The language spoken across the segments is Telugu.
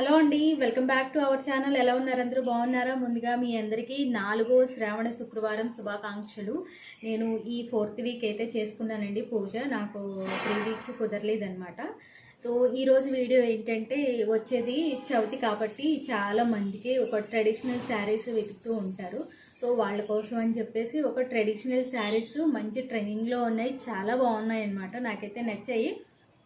హలో అండి welcome back to our channel. ఎలా ఉన్నారు? అందరూ బాగున్నారా? ముందుగా మీ అందరికీ నాలుగో శ్రావణ శుక్రవారం శుభాకాంక్షలు. నేను ఈ ఫోర్త్ వీక్ అయితే చేసుకున్నానండి పూజ. నాకు త్రీ వీక్స్ కుదరలేదనమాట సో ఈరోజు వీడియో ఏంటంటే వచ్చేది చవితి కాబట్టి చాలా మందికి ఒక ట్రెడిషనల్ శారీస్ వెతుకుతూ ఉంటారు. సో వాళ్ళ కోసం అని చెప్పేసి ఒక ట్రెడిషనల్ శారీస్ మంచి ట్రెండింగ్లో ఉన్నాయి. చాలా బాగున్నాయి అన్నమాట నాకైతే నచ్చాయి.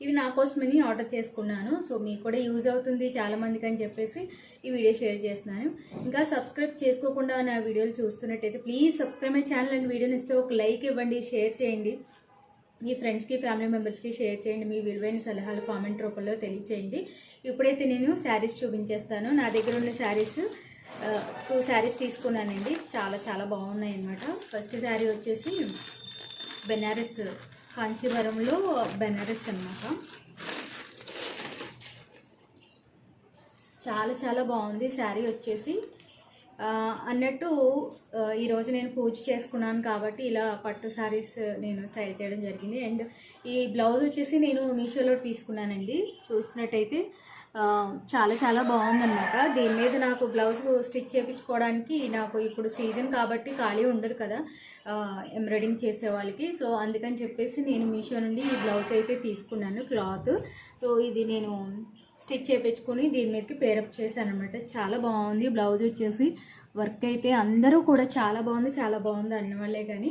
ఇవి నా కోసమని ఆర్డర్ చేసుకున్నాను. సో మీకు కూడా యూజ్ అవుతుంది చాలామందికి అని చెప్పేసి ఈ వీడియో షేర్ చేస్తున్నాను. ఇంకా సబ్స్క్రైబ్ చేసుకోకుండా నా వీడియోలు చూస్తున్నట్టయితే please subscribe my channel and వీడియోని ఇస్తే ఒక లైక్ ఇవ్వండి షేర్ చేయండి. మీ ఫ్రెండ్స్కి ఫ్యామిలీ మెంబర్స్కి షేర్ చేయండి. మీ విలువైన సలహాలు కామెంట్ రూపంలో తెలియచేయండి. ఇప్పుడైతే నేను శారీస్ చూపించేస్తాను. నా దగ్గర ఉన్న శారీస్ టూ శారీస్ తీసుకున్నానండి. చాలా చాలా బాగున్నాయి అన్నమాట ఫస్ట్ శారీ వచ్చేసి బెనారస్ కాంచీవరంలో బెనారస్ అన్నమాట. చాలా చాలా బాగుంది శారీ వచ్చేసి. అన్నట్టు ఈరోజు నేను పూజ చేసుకున్నాను కాబట్టి ఇలా పట్టు శారీస్ నేను స్టైల్ చేయడం జరిగింది. అండ్ ఈ బ్లౌజ్ వచ్చేసి నేను మీషోలో తీసుకున్నానండి. చూస్తున్నట్టయితే చాలా చాలా బాగుందన్నమాట. దీని మీద నాకు బ్లౌజ్ స్టిచ్ చేయించుకోవడానికి నాకు ఇప్పుడు సీజన్ కాబట్టి ఖాళీ ఉండదు కదా. ఎంబ్రాయిడింగ్ చేసే వాళ్ళకి. సో అందుకని చెప్పేసి నేను మీషో నుండి ఈ బ్లౌజ్ అయితే తీసుకున్నాను క్లాత్. సో ఇది నేను స్టిచ్ చేయించుకొని దీని మీదకి పేరప్ చేశాను అనమాట చాలా బాగుంది బ్లౌజ్ వచ్చేసి. వర్క్ అయితే అందరూ కూడా చాలా బాగుంది చాలా బాగుంది అన్నవాళ్ళే కానీ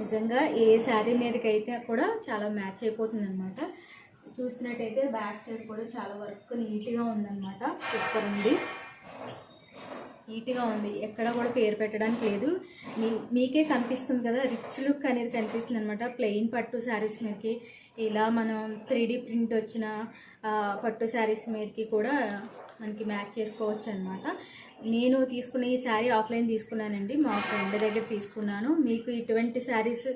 నిజంగా ఏ శారీ మీదకైతే కూడా చాలా మ్యాచ్ అయిపోతుంది అనమాట చూసినట్టయితే బ్యాక్ సైడ్ కూడా చాలా వర్క్ నీట్గా ఉందన్నమాట. సూపర్ ఉంది. నీట్గా ఉంది. ఎక్కడ కూడా పేరు పెట్టడానికి లేదు. మీ మీకే కనిపిస్తుంది కదా రిచ్ లుక్ అనేది కనిపిస్తుంది అనమాట ప్లెయిన్ పట్టు శారీస్ మీదకి ఇలా మనం త్రీ ప్రింట్ వచ్చిన పట్టు శారీస్ మీదకి కూడా మనకి మ్యాచ్ చేసుకోవచ్చు అనమాట నేను తీసుకున్న ఈ శారీ ఆఫ్లైన్ తీసుకున్నానండి. మా ఫ్రెండ్ దగ్గర తీసుకున్నాను. మీకు ఇటువంటి శారీస్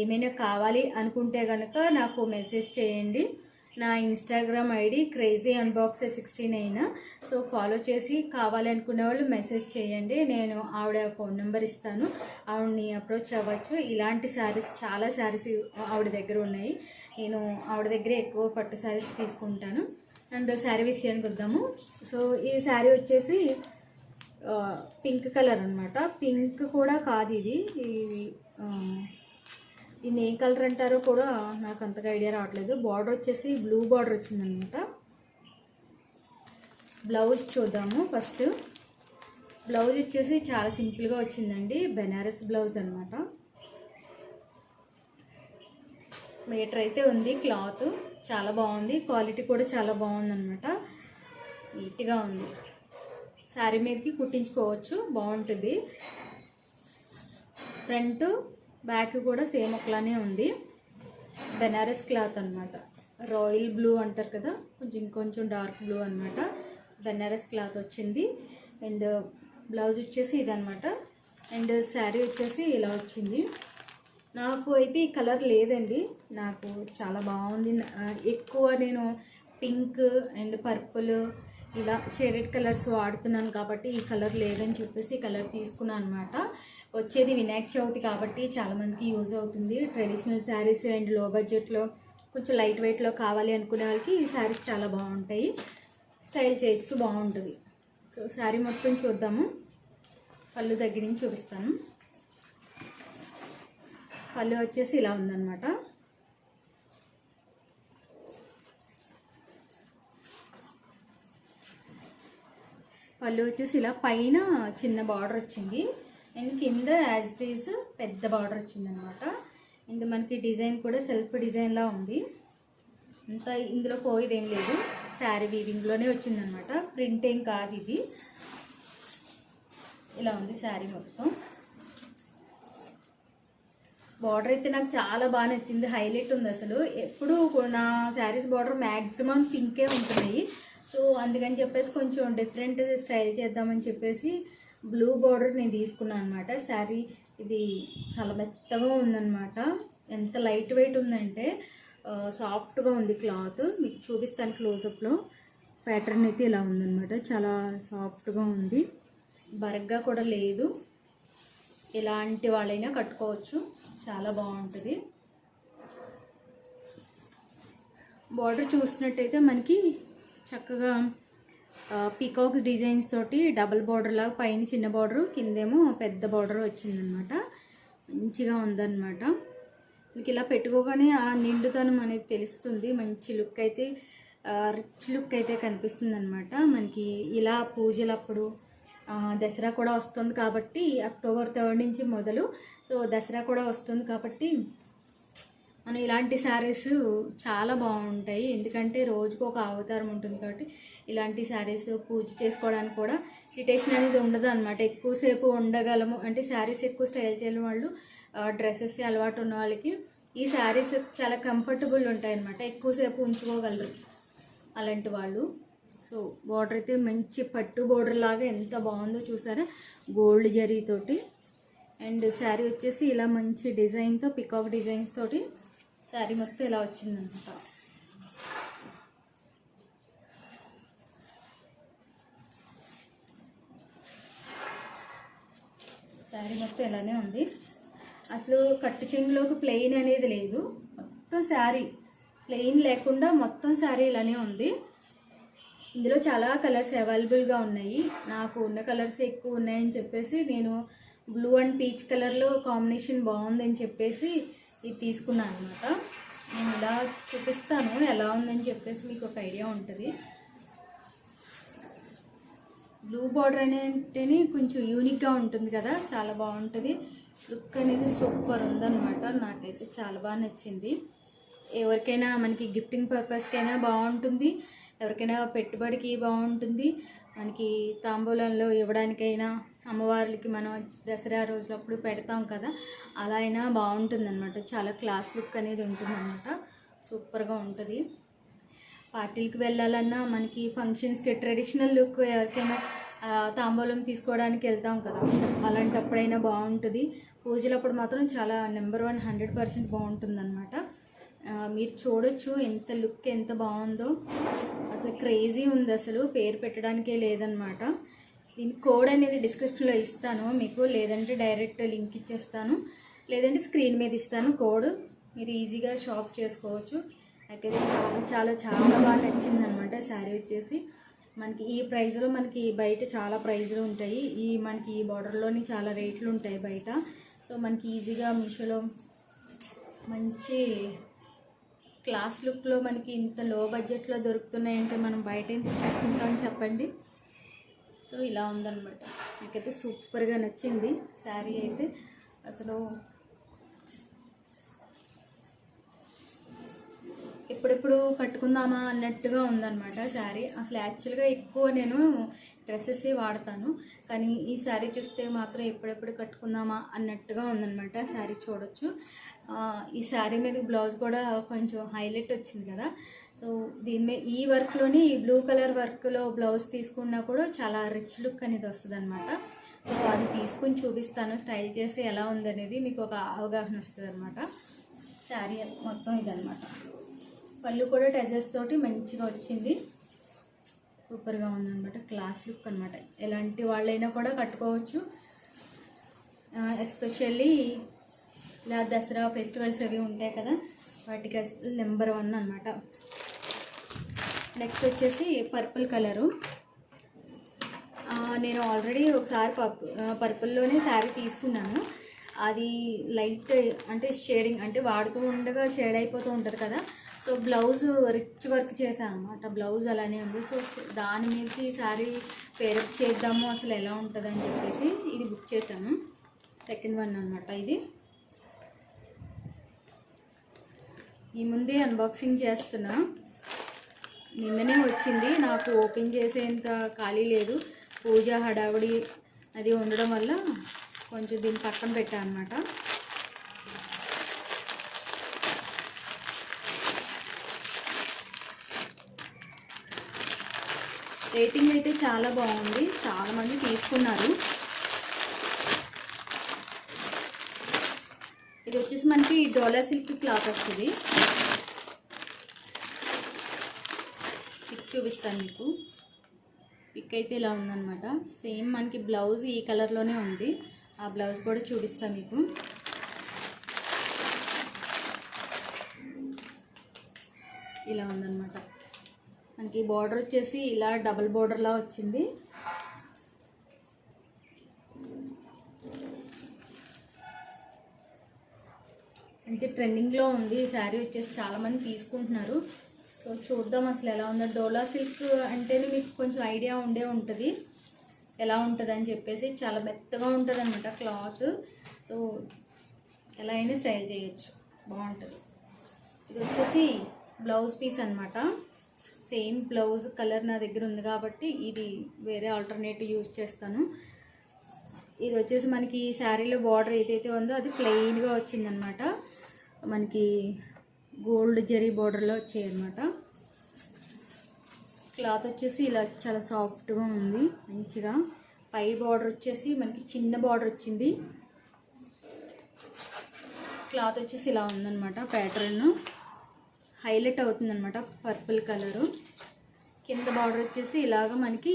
ఏమైనా కావాలి అనుకుంటే కనుక నాకు మెసేజ్ చేయండి. నా Instagram ID crazy unbox sixty nine so follow చేసి కావాలి అనుకునే వాళ్ళు మెసేజ్ చేయండి. నేను ఆవిడ ఫోన్ నెంబర్ ఇస్తాను. ఆవిడని అప్రోచ్ అవ్వచ్చు. ఇలాంటి శారీస్ చాలా శారీస్ ఆవిడ దగ్గర ఉన్నాయి. నేను ఆవిడ దగ్గర ఎక్కువ పట్టు శారీస్ తీసుకుంటాను. అండ్ శారీ విషయానికి వద్దాము. సో ఈ శారీ వచ్చేసి పింక్ కలర్ అనమాట పింక్ కూడా కాదు ఇది. దీన్ని ఏ కలర్ అంటారో కూడా నాకు అంతగా ఐడియా రావట్లేదు. బార్డర్ వచ్చేసి బ్లూ బార్డర్ వచ్చిందనమాట. బ్లౌజ్ చూద్దాము ఫస్ట్. బ్లౌజ్ వచ్చేసి చాలా సింపుల్గా వచ్చిందండి. బెనారస్ బ్లౌజ్ అనమాట. మీటర్ అయితే ఉంది క్లాత్. చాలా బాగుంది. క్వాలిటీ కూడా చాలా బాగుందన్నమాట నీట్గా ఉంది. శారీ మీదకి కుట్టించుకోవచ్చు. బాగుంటుంది. ఫ్రంట్ బ్యాక్ కూడా సేమ్ ఒకలానే ఉంది. బెనారస్ క్లాత్ అనమాట రాయల్ బ్లూ అంటారు కదా కొంచెం ఇంకొంచెం డార్క్ బ్లూ అనమాట బెనారస్ క్లాత్ వచ్చింది. అండ్ బ్లౌజ్ వచ్చేసి ఇదనమాట అండ్ శారీ వచ్చేసి ఇలా వచ్చింది. నాకు అయితే ఈ కలర్ లేదండి. నాకు చాలా బాగుంది. ఎక్కువ నేను పింక్ అండ్ పర్పుల్ ఇలా షేడెడ్ కలర్స్ వాడుతున్నాను కాబట్టి ఈ కలర్ లేదని చెప్పేసి ఈ కలర్ తీసుకున్నాను అనమాట వచ్చేది వినాయక చవితి కాబట్టి చాలామందికి యూజ్ అవుతుంది. ట్రెడిషనల్ శారీస్ అండ్లో బడ్జెట్లో కొంచెం లైట్ వెయిట్లో కావాలి అనుకునే వాళ్ళకి ఈ శారీస్ చాలా బాగుంటాయి. స్టైల్ చేయొచ్చు బాగుంటుంది. సో శారీ మొత్తం చూద్దాము. పళ్ళు దగ్గర నుంచి చూపిస్తాను. పళ్ళు వచ్చేసి ఇలా ఉందన్నమాట. పళ్ళు వచ్చేసి ఇలా పైన చిన్న బార్డర్ వచ్చింది. అండ్ కింద యాజ్ ఇట్ పెద్ద బార్డర్ వచ్చింది అనమాట అండ్ మనకి డిజైన్ కూడా సెల్ఫ్ డిజైన్లా ఉంది. అంత ఇందులో పోయేది ఏం లేదు. శారీ వీవింగ్లోనే వచ్చిందనమాట. ప్రింట్ ఏం కాదు ఇది. ఇలా ఉంది శారీ మొత్తం. బార్డర్ అయితే నాకు చాలా బాగా నచ్చింది. హైలైట్ ఉంది అసలు. ఎప్పుడు నా శారీస్ బార్డర్ మ్యాక్సిమం పింకే ఉంటున్నాయి. సో అందుకని చెప్పేసి కొంచెం డిఫరెంట్ స్టైల్ చేద్దామని చెప్పేసి బ్లూ బార్డర్ నేను తీసుకున్నాను అనమాట శారీ ఇది చాలా మెత్తగా ఉందన్నమాట. ఎంత లైట్ వెయిట్ ఉందంటే సాఫ్ట్గా ఉంది క్లాత్. మీకు చూపిస్తాను క్లోజప్లో. ప్యాటర్న్ అయితే ఇలా ఉందన్నమాట. చాలా సాఫ్ట్గా ఉంది. బరగ్గా కూడా లేదు. ఎలాంటి వాళ్ళైనా కట్టుకోవచ్చు. చాలా బాగుంటుంది. బార్డర్ చూస్తున్నట్టయితే మనకి చక్కగా పీకాక్ డిజైన్స్ తోటి డబుల్ బార్డర్ లాగా పైన చిన్న బార్డర్ కిందేమో పెద్ద బార్డర్ వచ్చిందనమాట మంచిగా ఉందన్నమాట. మీకు ఇలా పెట్టుకోగానే ఆ నిండుతనం అనేది తెలుస్తుంది. మంచి లుక్ అయితే రిచ్ లుక్ అయితే కనిపిస్తుంది అనమాట మనకి ఇలా పూజలప్పుడు దసరా కూడా వస్తుంది కాబట్టి అక్టోబర్ థర్డ్ నుంచి మొదలు. సో దసరా కూడా వస్తుంది కాబట్టి మనం ఇలాంటి శారీస్ చాలా బాగుంటాయి. ఎందుకంటే రోజుకు ఒక అవతారం ఉంటుంది కాబట్టి ఇలాంటి శారీస్ పూజ చేసుకోవడానికి కూడా హిటేషన్ అనేది ఉండదు అనమాట ఎక్కువసేపు ఉండగలము. అంటే శారీస్ ఎక్కువ స్టైల్ చేయని వాళ్ళు డ్రెస్సెస్ అలవాటు ఉన్న వాళ్ళకి ఈ శారీస్ చాలా కంఫర్టబుల్ ఉంటాయి అనమాట ఎక్కువసేపు ఉంచుకోగలరు అలాంటి వాళ్ళు. సో బార్డర్ అయితే మంచి పట్టు బార్డర్ లాగా ఎంత బాగుందో చూసారా? గోల్డ్ జరీతోటి అండ్ శారీ వచ్చేసి ఇలా మంచి డిజైన్తో పికాక్ డిజైన్స్ తోటి శారీ మొత్తం ఇలా వచ్చిందనమాట. శారీ మొత్తం ఇలానే ఉంది. అసలు కట్టు చెంగులోకి ప్లెయిన్ అనేది లేదు. మొత్తం శారీ ప్లెయిన్ లేకుండా మొత్తం శారీ ఇలానే ఉంది. ఇందులో చాలా కలర్స్ అవైలబుల్గా ఉన్నాయి. నాకు ఉన్న కలర్స్ ఎక్కువ ఉన్నాయని చెప్పేసి నేను బ్లూ అండ్ పీచ్ కలర్లో కాంబినేషన్ బాగుందని చెప్పేసి ఇది తీసుకున్నాను అనమాట నేను ఇలా చూపిస్తాను ఎలా ఉందని చెప్పేసి మీకు ఒక ఐడియా ఉంటుంది. బ్లూ బార్డర్ అనేటిని కొంచెం యూనిక్గా ఉంటుంది కదా చాలా బాగుంటుంది. లుక్ అనేది సూపర్ ఉందన్నమాట నాకైతే చాలా బాగా నచ్చింది. ఎవరికైనా మనకి గిఫ్టింగ్ పర్పస్కైనా బాగుంటుంది ఎవరికైనా పెట్టుబడికి బాగుంటుంది మనకి తాంబూలంలో ఇవ్వడానికైనా అమ్మవార్లకి మనం దసరా రోజులప్పుడు పెడతాం కదా అలా అయినా బాగుంటుందన్నమాట. చాలా క్లాస్ లుక్ అనేది ఉంటుంది అనమాట సూపర్గా ఉంటుంది. పార్టీలకు వెళ్ళాలన్నా మనకి ఫంక్షన్స్కి ట్రెడిషనల్ లుక్ ఎవరికైనా తాంబూలం తీసుకోవడానికి వెళ్తాం కదా. సో అలాంటప్పుడైనా బాగుంటుంది. పూజలప్పుడు మాత్రం చాలా నెంబర్ వన్ హండ్రెడ్ పర్సెంట్ బాగుంటుంది అనమాట మీరు చూడొచ్చు ఎంత లుక్ ఎంత బాగుందో. అసలు క్రేజీ ఉంది అసలు పేరు పెట్టడానికే లేదనమాట దీని కోడ్ అనేది డిస్క్రిప్షన్లో ఇస్తాను. మీకు లేదంటే డైరెక్ట్ లింక్ ఇచ్చేస్తాను. లేదంటే స్క్రీన్ మీద ఇస్తాను కోడ్ మీరు ఈజీగా షాప్ చేసుకోవచ్చు. నాకైతే చాలా చాలా చాలా బాగా నచ్చింది అనమాట శారీ వచ్చేసి. మనకి ఈ ప్రైస్లో మనకి బయట చాలా ప్రైజ్లు ఉంటాయి. ఈ మనకి ఈ బార్డర్లోని చాలా రేట్లు ఉంటాయి బయట. సో మనకి ఈజీగా మీషోలో మంచి క్లాస్ లుక్లో మనకి ఇంత లో బడ్జెట్లో దొరుకుతున్నాయంటే మనం బయట ఎంత తీసుకుంటామని చెప్పండి? సో ఇలా ఉందన్నమాట. నాకైతే సూపర్గా నచ్చింది. శారీ అయితే అసలు ఎప్పుడెప్పుడు కట్టుకుందామా అన్నట్టుగా ఉందన్నమాట శారీ. అసలు యాక్చువల్గా ఎక్కువ నేను డ్రెస్సెస్ వాడతాను. కానీ ఈ శారీ చూస్తే మాత్రం ఎప్పుడెప్పుడు కట్టుకుందామా అన్నట్టుగా ఉందన్నమాట శారీ చూడొచ్చు. ఈ శారీ మీద బ్లౌజ్ కూడా కొంచెం హైలైట్ వచ్చింది కదా. సో దీని మీద ఈ వర్క్లోని ఈ బ్లూ కలర్ వర్క్లో బ్లౌజ్ తీసుకున్నా కూడా చాలా రిచ్ లుక్ అనేది వస్తుంది అనమాట సో అది తీసుకుని చూపిస్తాను స్టైల్ చేసి ఎలా ఉందనేది మీకు ఒక అవగాహన వస్తుంది అనమాట శారీ మొత్తం ఇదనమాట పళ్ళు కూడా టెజెస్ తోటి మంచిగా వచ్చింది. సూపర్గా ఉందనమాట క్లాస్ లుక్ అనమాట ఎలాంటి వాళ్ళైనా కూడా కట్టుకోవచ్చు. ఎస్పెషల్లీ ఇలా దసరా ఫెస్టివల్స్ అవి ఉంటాయి కదా వాటికి అసలు నెంబర్ వన్ అనమాట నెక్స్ట్ వచ్చేసి పర్పుల్ కలరు. నేను ఆల్రెడీ ఒకసారి పర్పు పర్పుల్లోనే శారీ తీసుకున్నాను. అది లైట్ అంటే షేడింగ్ అంటే వాడుతూ ఉండగా షేడ్ అయిపోతూ ఉంటుంది కదా. సో బ్లౌజ్ రిచ్ వర్క్ చేశాను అనమాట బ్లౌజ్ అలానే ఉంది. సో దాని మీద ఈ శారీ పేరప్ చేద్దాము అసలు ఎలా ఉంటుంది అని చెప్పేసి ఇది బుక్ చేశాను. సెకండ్ వన్ అనమాట ఇది. ఈ ముందే అన్బాక్సింగ్ చేస్తున్నా. నిన్ననే వచ్చింది. నాకు ఓపెన్ చేసేంత ఖాళీ లేదు. పూజ హడావుడి అది ఉండడం వల్ల కొంచెం దీన్ని పక్కన పెట్టా అనమాట రేటింగ్ అయితే చాలా బాగుంది. చాలామంది తీసుకున్నారు. ఇది వచ్చేసి మనకి డోలా సిల్క్ క్లాత్ వస్తుంది పిక్ చూపిస్తాను మీకు. పిక్ అయితే ఇలా ఉందన్నమాట. సేమ్ మనకి బ్లౌజ్ ఈ కలర్లోనే ఉంది. ఆ బ్లౌజ్ కూడా చూపిస్తాను మీకు. ఇలా ఉందన్నమాట. మనకి బార్డర్ వచ్చేసి ఇలా డబల్ బార్డర్లా వచ్చింది. అంటే ట్రెండింగ్లో ఉంది. ఈ శారీ వచ్చేసి చాలామంది తీసుకుంటున్నారు. సో చూద్దాం అసలు ఎలా ఉందో. డోలా సిల్క్ అంటేనే మీకు కొంచెం ఐడియా ఉండే ఉంటుంది. ఎలా ఉంటుంది అని చెప్పేసి చాలా మెత్తగా ఉంటుంది అనమాట క్లాత్. సో ఎలా అయినా స్టైల్ చేయొచ్చు. బాగుంటుంది. ఇది వచ్చేసి బ్లౌజ్ పీస్ అనమాట సేమ్ బ్లౌజ్ కలర్ నా దగ్గర ఉంది కాబట్టి ఇది వేరే ఆల్టర్నేటివ్ యూజ్ చేస్తాను. ఇది వచ్చేసి మనకి శారీలో బార్డర్ ఏదైతే ఉందో అది ప్లెయిన్గా వచ్చిందనమాట మనకి గోల్డ్ జరీ బార్డర్లో వచ్చాయన్నమాట. క్లాత్ వచ్చేసి ఇలా చాలా సాఫ్ట్గా ఉంది మంచిగా. పై బార్డర్ వచ్చేసి మనకి చిన్న బార్డర్ వచ్చింది. క్లాత్ వచ్చేసి ఇలా ఉందన్నమాట ప్యాటర్న్. హైలైట్ అవుతుందన్నమాట పర్పుల్ కలరు. కింద బార్డర్ వచ్చేసి ఇలాగ మనకి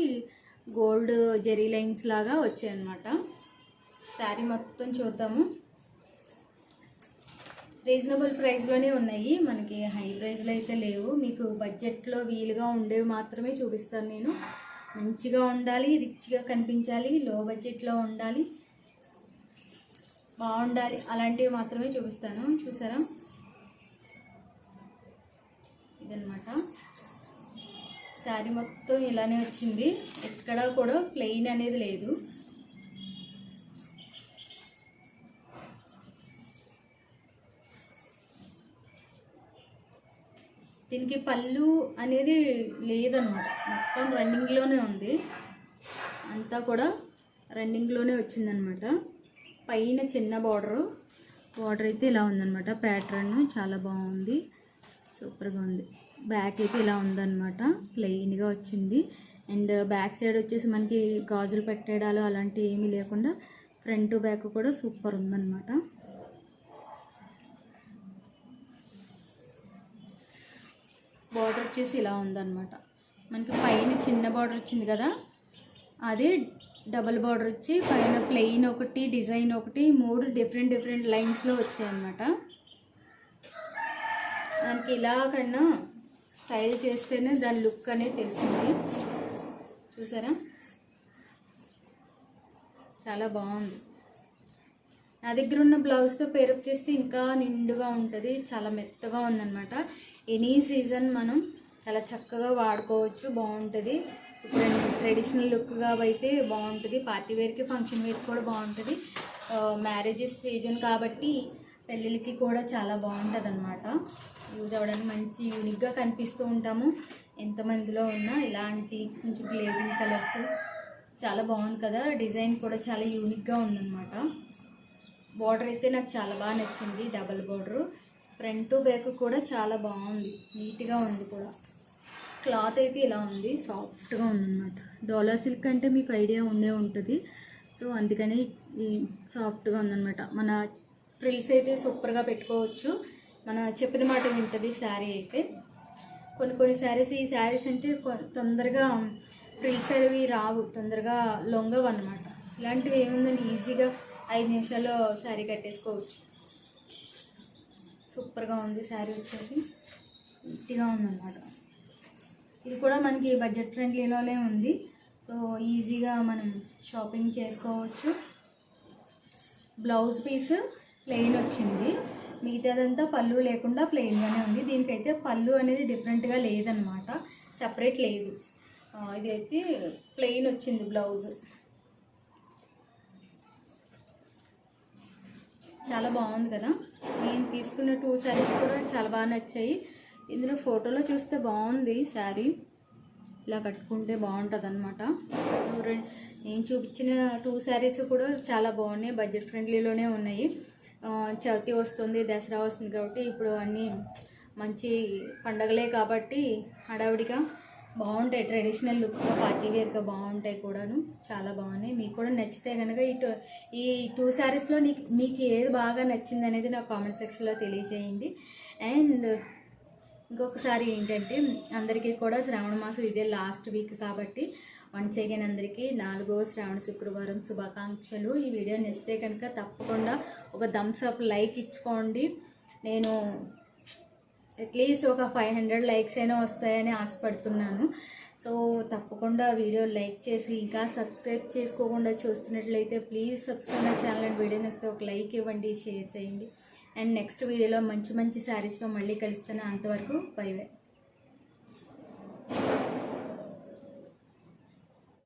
గోల్డ్ జెరీ లైన్స్ లాగా వచ్చాయన్నమాట. శారీ మొత్తం చూద్దాము. రీజనబుల్ ప్రైస్లోనే ఉన్నాయి. మనకి హై ప్రైస్లో అయితే లేవు. మీకు బడ్జెట్లో వీలుగా ఉండేవి మాత్రమే చూపిస్తాను నేను. మంచిగా ఉండాలి రిచ్గా కనిపించాలి లో బడ్జెట్లో ఉండాలి బాగుండాలి అలాంటివి మాత్రమే చూపిస్తాను. చూసారా? ఇదనమాట శారీ మొత్తం ఇలానే వచ్చింది. ఎక్కడా కూడా ప్లెయిన్ అనేది లేదు. దీనికి పళ్ళు అనేది లేదన్నమాట మొత్తం రన్నింగ్లోనే ఉంది. అంతా కూడా రన్నింగ్లోనే వచ్చిందనమాట. పైన చిన్న బార్డరు బార్డర్ అయితే ఇలా ఉందన్నమాట ప్యాటర్న్ చాలా బాగుంది. సూపర్గా ఉంది. బ్యాక్ అయితే ఇలా ఉందన్నమాట ప్లెయిన్గా వచ్చింది. అండ్ బ్యాక్ సైడ్ వచ్చేసి మనకి గాజులు పెట్టేయడాలు అలాంటివి ఏమీ లేకుండా ఫ్రంట్ బ్యాక్ కూడా సూపర్ ఉందన్నమాట బార్డర్ వచ్చేసి ఇలా ఉందన్నమాట. మనకి పైన చిన్న బార్డర్ వచ్చింది కదా అదే డబల్ బార్డర్ వచ్చి పైన ప్లెయిన్ ఒకటి డిజైన్ ఒకటి మూడు డిఫరెంట్ డిఫరెంట్ లైన్స్లో వచ్చాయన్నమాట. మనకి ఇలా కన్నా స్టైల్ చేస్తేనే దాని లుక్ అనేది తెలిసింది. చూసారా? చాలా బాగుంది. నా దగ్గర ఉన్న బ్లౌజ్తో పేరప్ చేస్తే ఇంకా నిండుగా ఉంటుంది చాలా మెత్తగా ఉందన్నమాట. ఎనీ సీజన్ మనం చాలా చక్కగా వాడుకోవచ్చు బాగుంటుంది. ఇప్పుడు ట్రెడిషనల్ లుక్గా అయితే బాగుంటుంది. పార్టీ వేర్కి ఫంక్షన్ వేర్కి కూడా బాగుంటుంది. మ్యారేజెస్ సీజన్ కాబట్టి పెళ్ళిళ్ళకి కూడా చాలా బాగుంటుంది అనమాట యూజ్ అవ్వడానికి మంచి యూనిక్గా కనిపిస్తూ ఉంటాము. ఎంతమందిలో ఉన్నా ఇలాంటి కొంచెం గ్లేజింగ్ కలర్స్ చాలా బాగుంది కదా. డిజైన్ కూడా చాలా యూనిక్గా ఉందన్నమాట. బార్డర్ అయితే నాకు చాలా బాగా నచ్చింది. Double border. ఫ్రంట్ బ్యాక్ కూడా చాలా బాగుంది. నీట్గా ఉంది కూడా. క్లాత్ అయితే ఇలా ఉంది. సాఫ్ట్గా ఉందన్నమాట. డోలా సిల్క్ అంటే మీకు ఐడియా ఉండే ఉంటుంది. సో అందుకని సాఫ్ట్గా ఉందన్నమాట. మన ఫ్రిల్స్ అయితే సూపర్గా పెట్టుకోవచ్చు. మన చెప్పిన మాట వింటుంది శారీ అయితే. కొన్ని కొన్ని శారీస్ ఈ శారీస్ అంటే కొ- తొందరగా ఫ్రిల్స్ అనేవి రావు. తొందరగా లొంగవు అన్నమాట ఇలాంటివి ఏముందండి ఈజీగా ఐదు నిమిషాల్లో శారీ కట్టేసుకోవచ్చు. సూపర్గా ఉంది శారీ వచ్చేసి. నీట్గా ఉందన్నమాట. ఇది కూడా మనకి బడ్జెట్ ఫ్రెండ్లీలోనే ఉంది. సో ఈజీగా మనం షాపింగ్ చేసుకోవచ్చు. బ్లౌజ్ పీస్ ప్లెయిన్ వచ్చింది. మిగతాదంతా పళ్ళు లేకుండా ప్లెయిన్గానే ఉంది. దీనికైతే పళ్ళు అనేది డిఫరెంట్గా లేదనమాట సపరేట్ లేదు. ఇదైతే ఇది అయితే ప్లెయిన్ వచ్చింది బ్లౌజ్. చాలా బాగుంది కదా. నేను తీసుకున్న టూ శారీస్ కూడా చాలా బాగా నచ్చాయి. ఇందులో ఫోటోలో చూస్తే బాగుంది శారీ ఇలా కట్టుకుంటే బాగుంటుంది అనమాట నేను చూపించిన టూ శారీస్ కూడా చాలా బాగున్నాయి బడ్జెట్ ఫ్రెండ్లీలోనే ఉన్నాయి. చవితి వస్తుంది దసరా వస్తుంది కాబట్టి ఇప్పుడు అన్నీ మంచి పండగలే కాబట్టి హడావిడిగా బాగుంటాయి. ట్రెడిషనల్ లుక్గా పార్టీ వేర్గా బాగుంటాయి కూడాను. చాలా బాగున్నాయి. మీకు కూడా నచ్చితే కనుక ఈ టూ ఈ టూ శారీస్లో నీకు మీకు ఏది బాగా నచ్చింది అనేది నాకు కామెంట్ సెక్షన్లో తెలియజేయండి. అండ్ ఇంకొకసారి ఏంటంటే అందరికీ కూడా శ్రావణ మాసం ఇదే లాస్ట్ వీక్ కాబట్టి వన్స్ అగైన్ అందరికీ నాలుగో శ్రావణ శుక్రవారం శుభాకాంక్షలు. ఈ వీడియో నచ్చితే కనుక తప్పకుండా ఒక థమ్స్ అప్ లైక్ ఇచ్చుకోండి. నేను అట్లీస్ట్ ఒక ఫైవ్ హండ్రెడ్ లైక్స్ అయినా వస్తాయని ఆశపడుతున్నాను. సో తప్పకుండా వీడియో లైక్ చేసి ఇంకా సబ్స్క్రైబ్ చేసుకోకుండా చూస్తున్నట్లయితే please subscribe my channel and వీడియోని వస్తే ఒక లైక్ ఇవ్వండి షేర్ చేయండి. అండ్ నెక్స్ట్ వీడియోలో మంచి మంచి శారీస్తో మళ్ళీ కలుస్తాను. అంతవరకు బై బై.